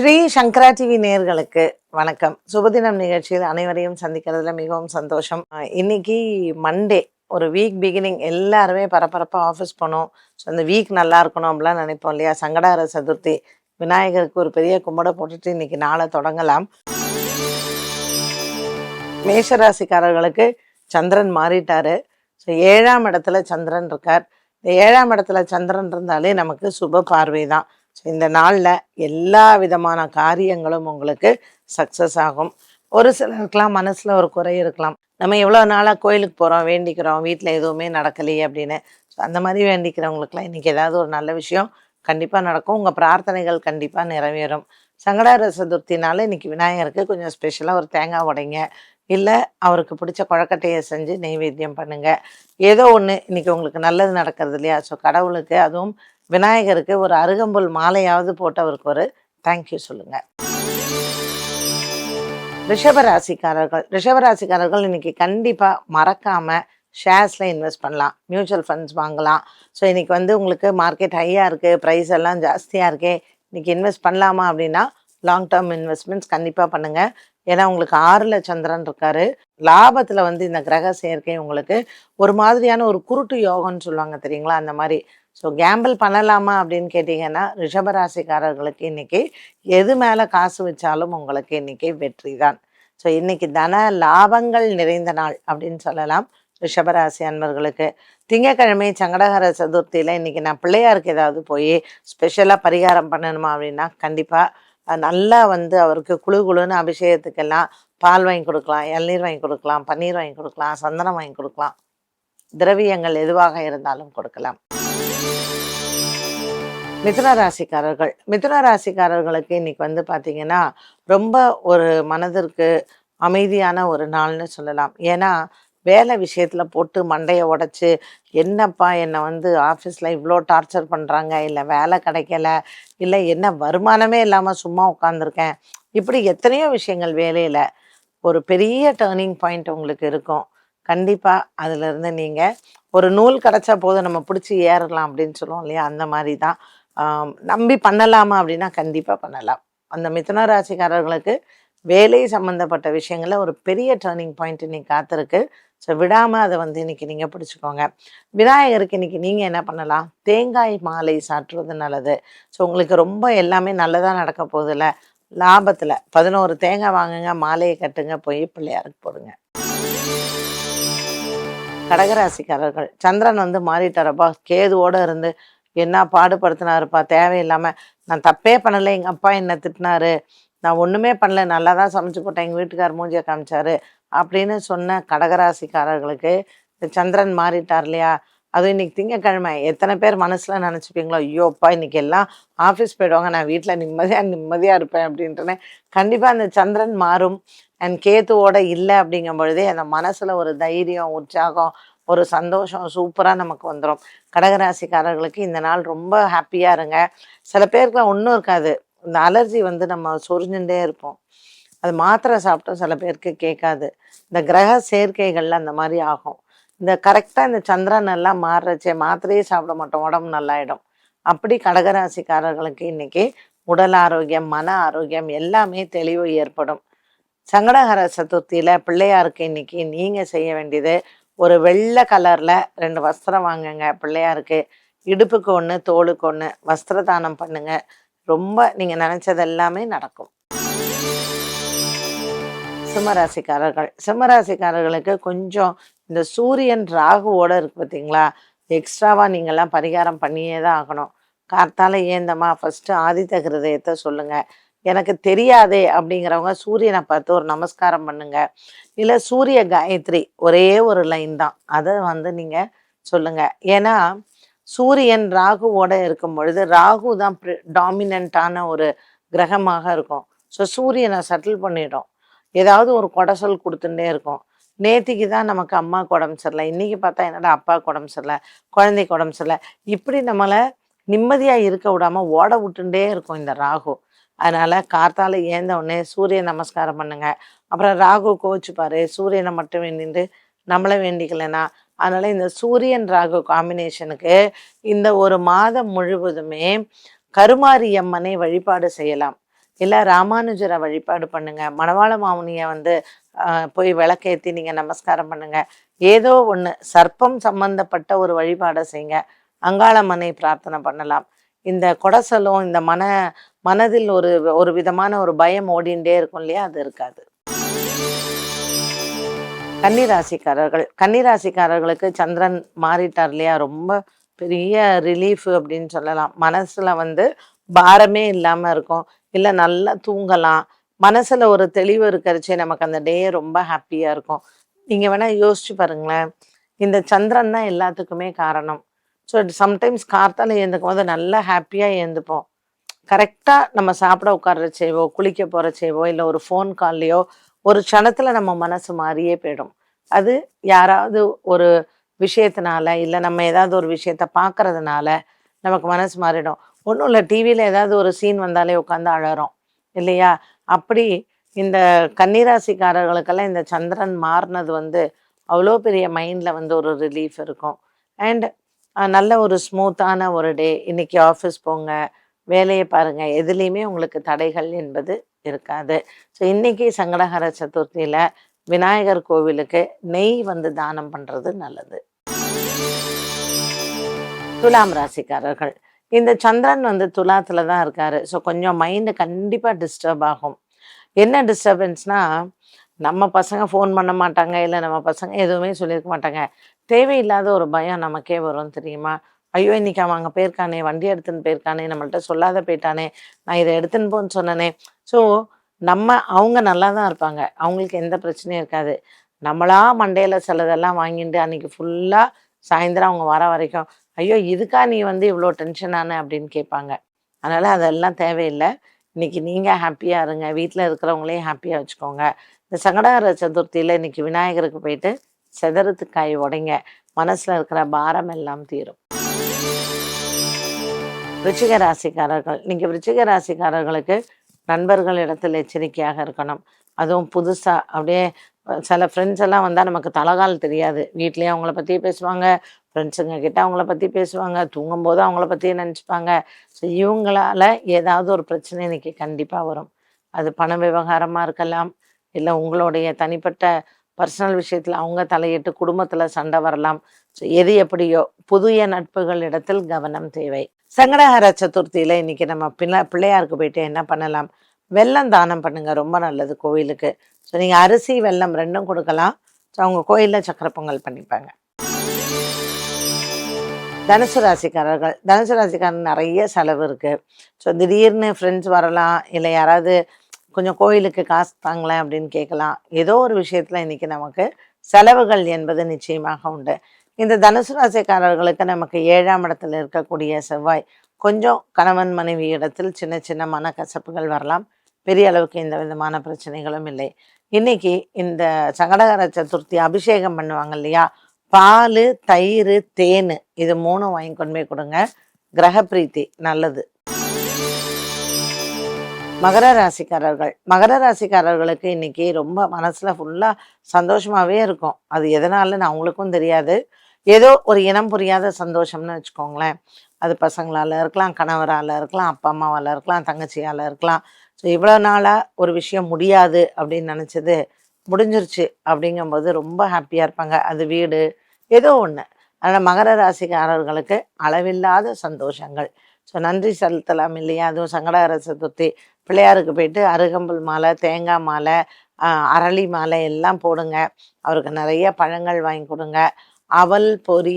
ஸ்ரீ சங்கரா TV நேயர்களுக்கு வணக்கம். சுபதினம் நிகழ்ச்சியில் அனைவரையும் சந்திக்கிறதுல மிகவும் சந்தோஷம். இன்னைக்கு மண்டே ஒரு வீக் பிகினிங் எல்லாருமே பரபரப்பாக ஆஃபீஸ் போனோம். ஸோ அந்த வீக் நல்லா இருக்கணும் அப்படிலாம் நினைப்போம் இல்லையா? சங்கடார சதுர்த்தி விநாயகருக்கு ஒரு பெரிய கும்பிட போட்டுட்டு இன்னைக்கு நாளை தொடங்கலாம். மேஷராசிக்காரர்களுக்கு சந்திரன் மாறிட்டாரு. ஸோ ஏழாம் இடத்துல சந்திரன் இருக்கார். இந்த ஏழாம் இடத்துல சந்திரன் இருந்தாலே நமக்கு சுப பார்வை தான் ஸோ இந்த நாளில் எல்லா விதமான காரியங்களும் உங்களுக்கு சக்ஸஸ் ஆகும். ஒரு சிலருக்கெலாம் மனசில் ஒரு குறை இருக்கலாம். நம்ம எவ்வளோ நாளாக கோயிலுக்கு போகிறோம் வேண்டிக்கிறோம் வீட்டில் எதுவுமே நடக்கலையே அப்படின்னு. ஸோ அந்த மாதிரி வேண்டிக்கிறவங்களுக்குலாம் இன்றைக்கி ஏதாவது ஒரு நல்ல விஷயம் கண்டிப்பாக நடக்கும். உங்கள் பிரார்த்தனைகள் கண்டிப்பாக நிறைவேறும். சங்கடார சதுர்த்தினால இன்றைக்கி விநாயகருக்கு கொஞ்சம் ஸ்பெஷலாக ஒரு தேங்காய் உடைங்க. இல்லை அவருக்கு பிடிச்ச குழக்கட்டையை செஞ்சு நெய்வேத்தியம் பண்ணுங்கள் ஏதோ ஒன்று இன்றைக்கி உங்களுக்கு நல்லது நடக்கிறது இல்லையா? ஸோ கடவுளுக்கு அதுவும் விநாயகருக்கு ஒரு அருகம்புல் மாலையாவது போட்டவருக்கு ஒரு தேங்க்யூ சொல்லுங்க. ரிஷபராசிக்காரர்கள் ரிஷபராசிக்காரர்கள் இன்னைக்கு கண்டிப்பாக மறக்காம ஷேர்ஸில் இன்வெஸ்ட் பண்ணலாம். மியூச்சுவல் ஃபண்ட்ஸ் வாங்கலாம். ஸோ இன்னைக்கு வந்து உங்களுக்கு மார்க்கெட் ஹையாக இருக்குது ப்ரைஸ் எல்லாம் ஜாஸ்தியாக இருக்கே இன்னைக்கு இன்வெஸ்ட் பண்ணலாமா அப்படின்னா லாங் டேர்ம் இன்வெஸ்ட்மெண்ட்ஸ் கண்டிப்பாக பண்ணுங்கள் ஏன்னா உங்களுக்கு ஆறில் சந்திரன் இருக்காரு. லாபத்தில் வந்து இந்த கிரக சேர்க்கை உங்களுக்கு ஒரு மாதிரியான ஒரு குருட்டு யோகம்னு சொல்லுவாங்க தெரியுங்களா? அந்த மாதிரி ஸோ கேம்பிள் பண்ணலாமா அப்படின்னு கேட்டிங்கன்னா ரிஷபராசிக்காரர்களுக்கு இன்றைக்கி எது மேலே காசு வச்சாலும் உங்களுக்கு இன்றைக்கி வெற்றி தான். ஸோ இன்றைக்கி தன லாபங்கள் நிறைந்த நாள் அப்படின்னு சொல்லலாம். ரிஷபராசி அன்பர்களுக்கு திங்கக்கிழமை சங்கடகர சதுர்த்தியில் இன்றைக்கி நான் பிள்ளையாருக்கு ஏதாவது போய் ஸ்பெஷலாக பரிகாரம் பண்ணணுமா அப்படின்னா கண்டிப்பாக நல்லா வந்து அவருக்கு குழு குழுன்னு அபிஷேகத்துக்கெல்லாம் பால் வாங்கி கொடுக்கலாம் இளநீர் வாங்கி கொடுக்கலாம் பன்னீர் வாங்கி கொடுக்கலாம் சந்தனம் வாங்கி கொடுக்கலாம். திரவியங்கள் எதுவாக இருந்தாலும் கொடுக்கலாம். மிதுன ராசிக்காரர்கள் மிதுன ராசிக்காரர்களுக்கு இன்னைக்கு வந்து பார்த்தீங்கன்னா ரொம்ப ஒரு மனதிற்கு அமைதியான ஒரு நாள்னு சொல்லலாம். ஏன்னா வேலை விஷயத்தில் போட்டு மண்டையை உடச்சி என்னப்பா என்னை வந்து ஆஃபீஸில் இவ்வளோ டார்ச்சர் பண்ணுறாங்க இல்லை வேலை கிடைக்கல இல்லை என்ன வருமானமே இல்லாமல் சும்மா உட்காந்துருக்கேன் இப்படி எத்தனையோ விஷயங்கள் வேலையில் ஒரு பெரிய டேர்னிங் பாயிண்ட் உங்களுக்கு இருக்கும். கண்டிப்பாக அதிலிருந்து நீங்கள் ஒரு நூல் கிடச்சா போதும் நம்ம பிடிச்சி ஏறலாம் அப்படின்னு சொல்லுவோம் இல்லையா? அந்த மாதிரி தான். நம்பி பண்ணலாமா அப்படின்னா கண்டிப்பாக பண்ணலாம். அந்த மிதுன ராசிக்காரர்களுக்கு வேலை சம்மந்தப்பட்ட விஷயங்களில் ஒரு பெரிய டேர்னிங் பாயிண்ட் இன்னைக்கு காத்திருக்கு. ஸோ விடாமல் அதை வந்து இன்னைக்கு நீங்கள் பிடிச்சிக்கோங்க. விநாயகருக்கு இன்னைக்கு நீங்கள் என்ன பண்ணலாம்? தேங்காய் மாலை சாற்றுறது நல்லது. ஸோ உங்களுக்கு ரொம்ப எல்லாமே நல்லதாக நடக்க போகுதுல்ல லாபத்தில் பதினோரு தேங்காய் வாங்குங்க மாலையை கட்டுங்க போய் பிள்ளையாருக்கு போடுங்க. கடகராசிக்காரர்கள் சந்திரன் வந்து மாறிட்டாரப்பா. கேதுவோடு இருந்து என்ன பாடுபடுத்தினாருப்பா? தேவையில்லாமல் நான் தப்பே பண்ணலை எங்கள் அப்பா என்ன திட்டினாரு? நான் ஒன்றுமே பண்ணல நல்லா தான் சமைச்சு போட்டேன் எங்கள் வீட்டுக்கார் மூஞ்சியை காமிச்சாரு அப்படின்னு சொன்ன கடகராசிக்காரர்களுக்கு இந்த சந்திரன் மாறிட்டார் இல்லையா? அதுவும் இன்னைக்கு திங்கக்கிழமை எத்தனை பேர் மனசில் நினச்சிப்பீங்களோ ஐயோப்பா இன்னைக்கு எல்லாம் ஆஃபீஸ் போயிடுவாங்க நான் வீட்டில் நிம்மதியாக நிம்மதியாக இருப்பேன் அப்படின்ட்டுனே கண்டிப்பாக அந்த சந்திரன் மாறும். அண்ட் கேத்துவோட இல்லை அப்படிங்கும் பொழுதே அந்த மனசில் ஒரு தைரியம் உற்சாகம் ஒரு சந்தோஷம் சூப்பராக நமக்கு வந்துடும் கடகராசிக்காரர்களுக்கு இந்த நாள் ரொம்ப ஹாப்பியாக இருங்க. சில பேருக்குலாம் ஒன்றும் இருக்காது. இந்த அலர்ஜி வந்து நம்ம சொரிஞ்சுட்டே இருப்போம். அது மாத்திரை சாப்பிட்டோம் சில பேருக்கு கேட்காது. இந்த கிரக சேர்க்கைகள்ல அந்த மாதிரி ஆகும். இந்த கரெக்டாக இந்த சந்திரன் எல்லாம் மாறுறச்சே மாத்திரையே சாப்பிட மாட்டோம் உடம்பு நல்லாயிடும். அப்படி கடகராசிக்காரர்களுக்கு இன்னைக்கு உடல் ஆரோக்கியம் மன ஆரோக்கியம் எல்லாமே தெளிவு ஏற்படும். சங்கடகர சதுர்த்தியில் பிள்ளையாருக்கு இன்னைக்கு நீங்கள் செய்ய வேண்டியது ஒரு வெள்ளை கலரில் ரெண்டு வஸ்திரம் வாங்குங்க பிள்ளையாருக்கு. இடுப்புக்கு ஒன்று தோலுக்கு ஒன்று வஸ்திர தானம் பண்ணுங்க. ரொம்ப நீங்கள் நினச்சது எல்லாமே நடக்கும். சிம்மராசிக்காரர்கள். சிம்மராசிக்காரர்களுக்கு கொஞ்சம் இந்த சூரியன் ராகுவோட இருக்கு பார்த்தீங்களா எக்ஸ்ட்ராவாக நீங்கள்லாம் பரிகாரம் பண்ணியே தான் ஆகணும். கார்த்தால ஏந்தமா ஃபஸ்ட்டு ஆதித்த ஹிருதயத்தை சொல்லுங்கள் எனக்கு தெரியாதே அப்படிங்கிறவங்க சூரியனை பார்த்து ஒரு நமஸ்காரம் பண்ணுங்க. இல்லை சூரிய காயத்ரி ஒரே ஒரு லைன் தான். அதை வந்து நீங்க சொல்லுங்க. ஏன்னா சூரியன் ராகுவோட இருக்கும் பொழுது ராகு தான் டாமினண்ட்டான ஒரு கிரகமாக இருக்கும். ஸோ சூரியனை செட்டில் பண்ணிடும். ஏதாவது ஒரு கொடசொல் கொடுத்துட்டே இருக்கும். நேத்திக்கு தான் நமக்கு அம்மாவுக்கு உடம்பு சரியில்லை. இன்னைக்கு பார்த்தா என்னடா அப்பா உடம்பு சரியில்லை குழந்தைக்கு உடம்பு சரியில்லை. இப்படி நம்மளை நிம்மதியாக இருக்க விடாம ஓட விட்டுட்டே இருக்கும் இந்த ராகு. அதனால கார்த்தால் ஏந்த உடனே சூரிய நமஸ்காரம் பண்ணுங்க. அப்புறம் ராகு கோச்சுப்பாரு சூரியனை மட்டும் வேண்டிட்டு நம்மளை வேண்டிக்கலைன்னா அதனால இந்த சூரியன் ராகு காம்பினேஷனுக்கு இந்த ஒரு மாதம் முழுவதுமே கருமாரியம்மனை வழிபாடு செய்யலாம். இல்லை ராமானுஜரை வழிபாடு பண்ணுங்க. மணவாள மாமுனியை வந்து போய் விளக்கேற்றி நீங்கள் நமஸ்காரம் பண்ணுங்க. ஏதோ ஒன்று சர்ப்பம் சம்பந்தப்பட்ட ஒரு வழிபாடை செய்யுங்க அங்காளம்மனை பிரார்த்தனை பண்ணலாம். இந்த கொடசலும் இந்த மன மனதில் ஒரு ஒரு விதமான ஒரு பயம் ஓடிண்டே இருக்கும் இல்லையா? அது இருக்காது. கன்னிராசிக்காரர்கள் கன்னிராசிக்காரர்களுக்கு சந்திரன் மாறிட்டார் இல்லையா? ரொம்ப பெரிய ரிலீஃப் அப்படின்னு சொல்லலாம். மனசுல வந்து பாரமே இல்லாம இருக்கும். இல்ல நல்லா தூங்கலாம். மனசுல ஒரு தெளிவு இருக்கிறச்சே நமக்கு அந்த டே ரொம்ப ஹாப்பியா இருக்கும். நீங்க வேணா யோசிச்சு பாருங்களேன். இந்த சந்திரன் தான் எல்லாத்துக்குமே காரணம். ஸோ சம்டைம்ஸ் கார்த்தால ஏந்துக்கும் போது நல்லா ஹாப்பியா ஏந்துப்போம் கரெக்டாக நம்ம சாப்பிட உட்கார்றச்சேவோ குளிக்க போகிற செய்வோ இல்லை ஒரு ஃபோன் கால்லையோ ஒரு க்ஷணத்தில் நம்ம மனசு மாறியே போயிடும். அது யாராவது ஒரு விஷயத்தினால இல்லை நம்ம ஏதாவது ஒரு விஷயத்த பார்க்கறதுனால நமக்கு மனசு மாறிடும். ஒன்றும் இல்லை டிவியில் ஏதாவது ஒரு சீன் வந்தாலே உட்காந்து அழறோம் இல்லையா? அப்படி இந்த கன்னிராசிக்காரர்களுக்கெல்லாம் இந்த சந்திரன் மாறினது வந்து அவ்வளோ பெரிய மைண்டில் வந்து ஒரு ரிலீஃப் இருக்கும். அண்ட் நல்ல ஒரு ஸ்மூத்தான ஒரு டே இன்னைக்கு ஆஃபீஸ் போங்க வேலையை பாருங்க. எதுலேயுமே உங்களுக்கு தடைகள் என்பது இருக்காது. ஸோ இன்னைக்கு சங்கடகர சதுர்த்தியில விநாயகர் கோவிலுக்கு நெய் வந்து தானம் பண்றது நல்லது. துலாம் ராசிக்காரர்கள். இந்த சந்திரன் வந்து துலாத்துல தான் இருக்காரு. ஸோ கொஞ்சம் மைண்டு கண்டிப்பாக டிஸ்டர்ப் ஆகும். என்ன டிஸ்டர்பன்ஸ்னா நம்ம பசங்க ஃபோன் பண்ண மாட்டாங்க. இல்லை நம்ம பசங்க எதுவுமே சொல்லியிருக்க மாட்டாங்க. தேவையில்லாத ஒரு பயம் நமக்கே வரும் தெரியுமா? ஐயோ இன்னைக்கு அவன் அங்கே போயிருக்கானே வண்டி எடுத்துன்னு போயிருக்கானே நம்மள்ட்ட சொல்லாத போயிட்டானே நான் இதை எடுத்துன்னு போன்னு சொன்னனே. ஸோ நம்ம அவங்க நல்லா தான் இருப்பாங்க. அவங்களுக்கு எந்த பிரச்சனையும் இருக்காது. நம்மளா மண்டையில் சிலதெல்லாம் வாங்கிட்டு அன்னைக்கு ஃபுல்லாக சாயந்தரம் அவங்க வர வரைக்கும் ஐயோ இதுக்கா நீ வந்து இவ்வளோ டென்ஷன் ஆன? அப்படின்னு கேட்பாங்க. அதனால் அதெல்லாம் தேவையில்லை. இன்னைக்கு நீங்கள் ஹாப்பியாக இருங்க. வீட்டில் இருக்கிறவங்களையும் ஹாப்பியாக வச்சுக்கோங்க. இந்த சங்கடகர சதுர்த்தியில் இன்னைக்கு விநாயகருக்கு போயிட்டு செதறத்துக்காய் உடைங்க. மனசில் இருக்கிற பாரம் எல்லாம் தீரும். விருச்சிக ராசிக்காரர்கள் நீங்கள் விருச்சிக ராசிக்காரர்களுக்கு நண்பர்களிடத்தில் எச்சரிக்கையாக இருக்கணும். அதுவும் புதுசாக அப்படியே சில ஃப்ரெண்ட்ஸ் எல்லாம் வந்தால் நமக்கு தலகால் தெரியாது. வீட்லேயே அவங்கள பற்றி பேசுவாங்க ஃப்ரெண்ட்ஸுங்க கிட்ட அவங்கள பற்றி பேசுவாங்க தூங்கும்போது அவங்கள பற்றியே நினச்சிப்பாங்க. ஸோ இவங்களால ஏதாவது ஒரு பிரச்சனை இன்னைக்கு கண்டிப்பாக வரும். அது பண விவகாரமாக இருக்கலாம் இல்லை உங்களுடைய தனிப்பட்ட பர்சனல் விஷயத்தில் அவங்க தலையிட்டு குடும்பத்தில் சண்டை வரலாம். ஸோ எது எப்படியோ புதிய நட்புகள் இடத்தில் கவனம் தேவை. சங்கடஹர சதுர்த்தியில் இன்னைக்கு நம்ம பிள்ளை பிள்ளையாருக்கு போயிட்டு என்ன பண்ணலாம்? வெல்லம் தானம் பண்ணுங்க ரொம்ப நல்லது கோவிலுக்கு. ஸோ நீங்க அரிசி வெல்லம் ரெண்டும் கொடுக்கலாம். ஸோ அவங்க கோயிலில் சக்கரை பொங்கல் பண்ணிப்பாங்க. தனுசு ராசிக்காரர்கள் தனுசு ராசிக்காரன் நிறைய செலவு இருக்கு. ஸோ திடீர்னு ஃப்ரெண்ட்ஸ் வரலாம் இல்லை யாராவது கொஞ்சம் கோயிலுக்கு காசு தாங்களேன் அப்படின்னு கேட்கலாம். ஏதோ ஒரு விஷயத்துல இன்னைக்கு நமக்கு செலவுகள் என்பது நிச்சயமாக உண்டு. இந்த தனுசு ராசிக்காரர்களுக்கு நமக்கு ஏழாம் இடத்துல இருக்கக்கூடிய செவ்வாய் கொஞ்சம் கணவன் மனைவி இடத்தில் சின்ன சின்ன மனக்கசப்புகள் வரலாம். பெரிய அளவுக்கு எந்த விதமான பிரச்சனைகளும் இல்லை. இன்னைக்கு இந்த சங்கடகர சதுர்த்தி அபிஷேகம் பண்ணுவாங்க இல்லையா? பால் தயிர் தேன் இது மூணும் வாங்கி கொண்டு போய் கொடுங்க. கிரக பிரீத்தி நல்லது. மகர ராசிக்காரர்கள். மகர ராசிக்காரர்களுக்கு இன்னைக்கு ரொம்ப மனசுல ஃபுல்லா சந்தோஷமாவே இருக்கும். அது எதனாலன்னு அவங்களுக்கும் தெரியாது. ஏதோ ஒரு இனம் புரியாத சந்தோஷம்னு வச்சுக்கோங்களேன். அது பசங்களால் இருக்கலாம் கணவரால இருக்கலாம் அப்பா அம்மாவால இருக்கலாம் தங்கச்சியால் இருக்கலாம். ஸோ இவ்வளோ நாளாக ஒரு விஷயம் முடியாது அப்படின்னு நினச்சது முடிஞ்சிருச்சு அப்படிங்கும்போது ரொம்ப ஹாப்பியாக இருப்பாங்க. அது வீடு ஏதோ ஒன்று அதனால் மகர ராசிக்காரர்களுக்கு அளவில்லாத சந்தோஷங்கள். ஸோ நன்றி செலுத்தலாம் இல்லையா? அதுவும் சங்கடகர சதுர்த்தி பிள்ளையாருக்கு போயிட்டு அருகம்புல் மாலை தேங்காய் மாலை அரளி மாலை எல்லாம் போடுங்க. அவருக்கு நிறைய பழங்கள் வாங்கி கொடுங்க. அவல் பொறி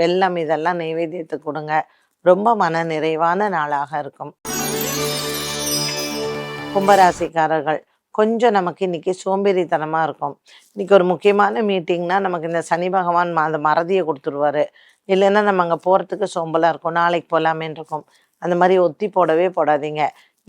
வெல்லம் இதெல்லாம் நைவேத்தியத்துக்கு கொடுங்க. ரொம்ப மன நிறைவான நாளாக இருக்கும். கும்பராசிக்காரர்கள் கொஞ்சம் நமக்கு இன்னைக்கு சோம்பேறித்தனமாக இருக்கும். இன்னைக்கு ஒரு முக்கியமான மீட்டிங்னா நமக்கு இந்த சனி பகவான் அந்த மறதியை கொடுத்துருவாரு. இல்லைன்னா நம்ம அங்கே போகிறதுக்கு சோம்பலாக இருக்கும். நாளைக்கு போகலாமேன்னு இருக்கும். அந்த மாதிரி ஒத்தி போடவே போடாதீங்க.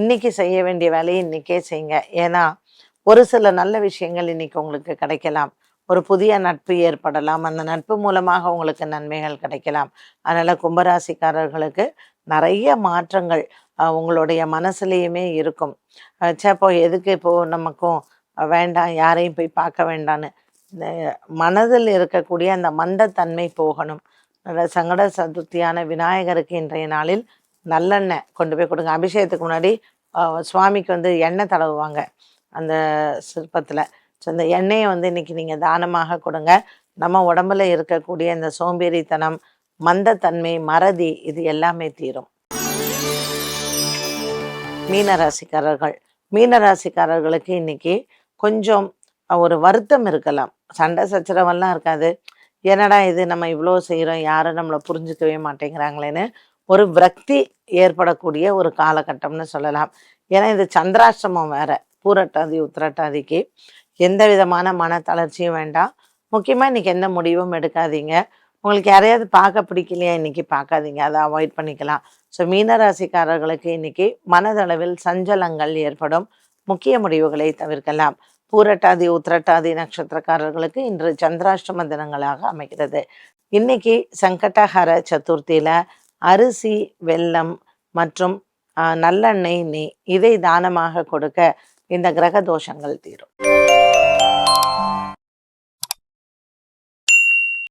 இன்னைக்கு செய்ய வேண்டிய வேலையை இன்னைக்கே செய்யுங்க ஏன்னா ஒரு சில நல்ல விஷயங்கள் இன்னைக்கு உங்களுக்கு கிடைக்கலாம். ஒரு புதிய நட்பு ஏற்படலாம். அந்த நட்பு மூலமாக உங்களுக்கு நன்மைகள் கிடைக்கலாம். அதனால கும்பராசிக்காரர்களுக்கு நிறைய மாற்றங்கள் உங்களுடைய மனசுலேயுமே இருக்கும். சேப்போ எதுக்கு இப்போ நமக்கும் வேண்டாம் யாரையும் போய் பார்க்க வேண்டான்னு இந்த மனதில் இருக்கக்கூடிய அந்த மந்தத்தன்மை போகணும். சங்கட சதுர்த்தியான விநாயகருக்கு இன்றைய நாளில் நல்லெண்ணெய் கொண்டு போய் கொடுங்க. அபிஷேகத்துக்கு முன்னாடி சுவாமிக்கு வந்து எண்ணெய் தடவுவாங்க. அந்த சிற்பத்தில். ஸோ இந்த எண்ணெயை வந்து இன்றைக்கி நீங்கள் தானமாக கொடுங்க. நம்ம உடம்புல இருக்கக்கூடிய இந்த சோம்பேறித்தனம் மந்தத்தன்மை மறதி இது எல்லாமே தீரும். மீனராசிக்காரர்கள். மீனராசிக்காரர்களுக்கு இன்னைக்கு கொஞ்சம் ஒரு வருத்தம் இருக்கலாம். சண்டை சச்சரவெல்லாம் இருக்காது. என்னடா இது நம்ம இவ்வளோ செய்கிறோம் யாரும் நம்மளை புரிஞ்சுக்கவே மாட்டேங்கிறாங்களேன்னு ஒரு விரக்தி ஏற்படக்கூடிய ஒரு காலகட்டம்னு சொல்லலாம். ஏன்னா இது சந்திராஷ்டமம் வேற. பூரட்டாதி உத்திரட்டாதிக்கு எந்த விதமான மன தளர்ச்சியும் வேண்டாம். முக்கியமாக இன்னைக்கு எந்த முடிவும் எடுக்காதீங்க. உங்களுக்கு யாரையாவது பார்க்க பிடிக்கலையா இன்னைக்கு பார்க்காதீங்க. அதை அவாய்ட் பண்ணிக்கலாம். ஸோ மீனராசிக்காரர்களுக்கு இன்னைக்கு மனதளவில் சஞ்சலங்கள் ஏற்படும். முக்கிய முடிவுகளை தவிர்க்கலாம். பூரட்டாதி உத்திரட்டாதி நட்சத்திரக்காரர்களுக்கு இன்று சந்திராஷ்டம தினங்களாக அமைகிறது. இன்னைக்கு சங்கடஹர சதுர்த்தியில் அரிசி வெல்லம் மற்றும் நல்லெண்ணெய் நெய் இதை தானமாக கொடுக்க இந்த கிரக தோஷங்கள் தீரும்.